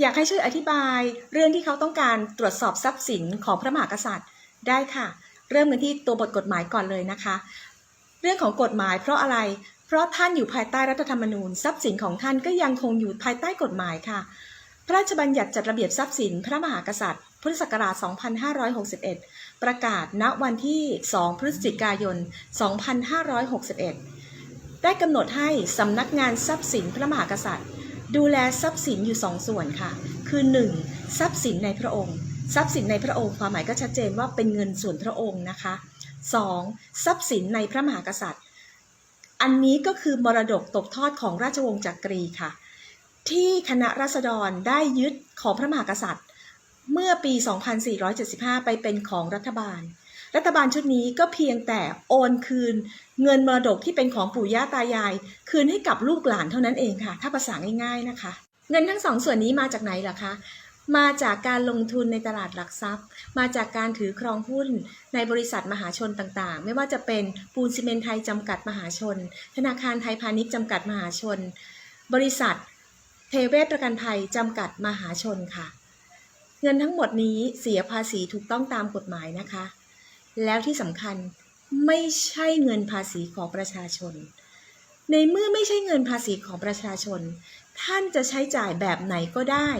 อยากให้ช่วยอธิบายเรื่องที่เขาต้องการตรวจสอบทรัพย์สินของพระมหากษัตริย์ได้ค่ะ เริ่มกันที่ตัวบทกฎหมายก่อนเลยนะคะ เรื่องของกฎหมายเพราะอะไร เพราะท่านอยู่ภายใต้รัฐธรรมนูญ ทรัพย์สินของท่านก็ยังคงอยู่ภายใต้กฎหมายค่ะ พระราชบัญญัติจัดระเบียบทรัพย์สินพระมหากษัตริย์ พุทธศักราช 2561 ประกาศณวันที่ 2 พฤศจิกายน 2561 ได้กำหนดให้สำนักงานทรัพย์สินพระมหากษัตริย์ ดูแลทรัพย์สินอยู่สองส่วนค่ะ คือ 1. ทรัพย์สินในพระองค์ ทรัพย์สินในพระองค์ความหมายก็ชัดเจนว่าเป็นเงินส่วนพระองค์นะคะ 2. ทรัพย์สินในพระมหากษัตริย์ อันนี้ก็คือมรดกตกทอดของราชวงศ์จักรีค่ะ ที่คณะราษฎรได้ยึดของพระมหากษัตริย์ เมื่อปี 2475 ไปเป็นของรัฐบาล รัฐบาลชุดนี้ก็เพียงแต่โอนคืน เงินมรดกที่เป็นของปู่ย่าตายาย คืนให้กับลูกหลานเท่านั้นเองค่ะ ถ้าภาษาง่ายๆนะคะ เงินทั้งสองส่วนนี้มาจากไหนล่ะคะมาจากการลงทุนในตลาดหลักทรัพย์ มาจากการถือครองหุ้นในบริษัทมหาชนต่างๆ ไม่ว่าจะเป็นปูนซีเมนไทยจำกัดมหาชน ธนาคารไทยพาณิชย์จำกัดมหาชน บริษัทเทเวศประกันภัยจำกัดมหาชนค่ะ เงินทั้งหมดนี้เสียภาษีถูกต้องตามกฎหมายนะคะ แล้วที่สำคัญไม่ใช่เงินภาษีของประชาชน ในเมื่อไม่ใช่เงินภาษีของประชาชน ท่านจะใช้จ่ายแบบไหนก็ได้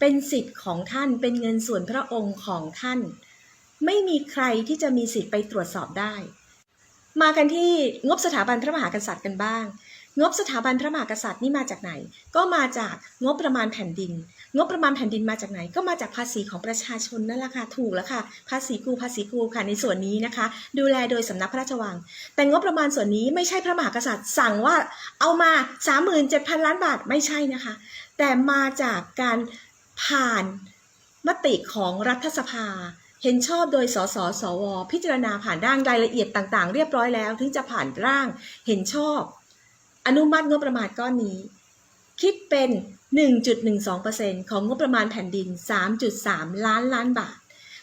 เป็นสิทธิ์ของท่านเป็นเงินส่วนพระองค์ของท่าน ไม่มีใครที่จะมีสิทธิ์ไปตรวจสอบได้ มากันที่งบสถาบันพระมหากษัตริย์กันบ้าง งบสถาบันพระมหากษัตริย์นี่มาจากไหน ก็มาจากงบประมาณแผ่นดิน งบประมาณแผ่นดินมาจากไหน ก็มาจากภาษีของประชาชนนั่นแหละค่ะ ถูกแล้วค่ะ ภาษีกูภาษีกูค่ะ ในส่วนนี้นะคะ ดูแลโดยสำนักพระราชวัง แต่งบประมาณส่วนนี้ไม่ใช่พระมหากษัตริย์ สั่งว่าเอามา 37,000 ล้านบาท ไม่ใช่นะคะ แต่มาจากการผ่านมติของรัฐสภาเห็นชอบโดยสสสว พิจารณาผ่านร่างรายละเอียดต่าง ๆ เรียบร้อยแล้ว ถึงจะผ่านร่างเห็นชอบ อนุมัติงบประมาณก้อนนี้ คิดเป็น 1.12%ของงบประมาณแผ่นดิน 3.3 ล้านล้านบาท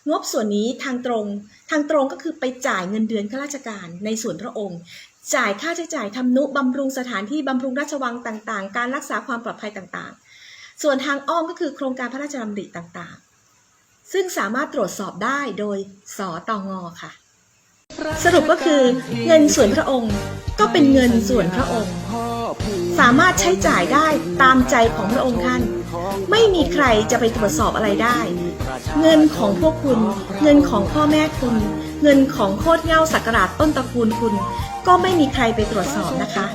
งบส่วนนี้ทางตรง ทางตรงก็คือไปจ่ายเงินเดือนข้าราชการในส่วนพระองค์ จ่ายค่าใช้จ่ายทำนุบำรุงสถานที่บำรุงราชวังต่างๆ การรักษาความปลอดภัยต่างๆ ส่วนทางอ้อมก็คือโครงการพระราชดำริต่างๆ ซึ่งสามารถตรวจสอบได้โดยสตงค่ะ สรุปก็คือเงินส่วนพระองค์ก็เป็นเงินส่วนพระองค์ สามารถใช้จ่ายได้ตามใจของพระองค์ท่าน ไม่มีใครจะไปตรวจสอบอะไรได้ เงินของพวกคุณ เงินของพ่อแม่คุณ เงินของโคตรเง่าสักการะต้นตระกูลคุณ ก็ไม่มีใครไปตรวจสอบนะคะ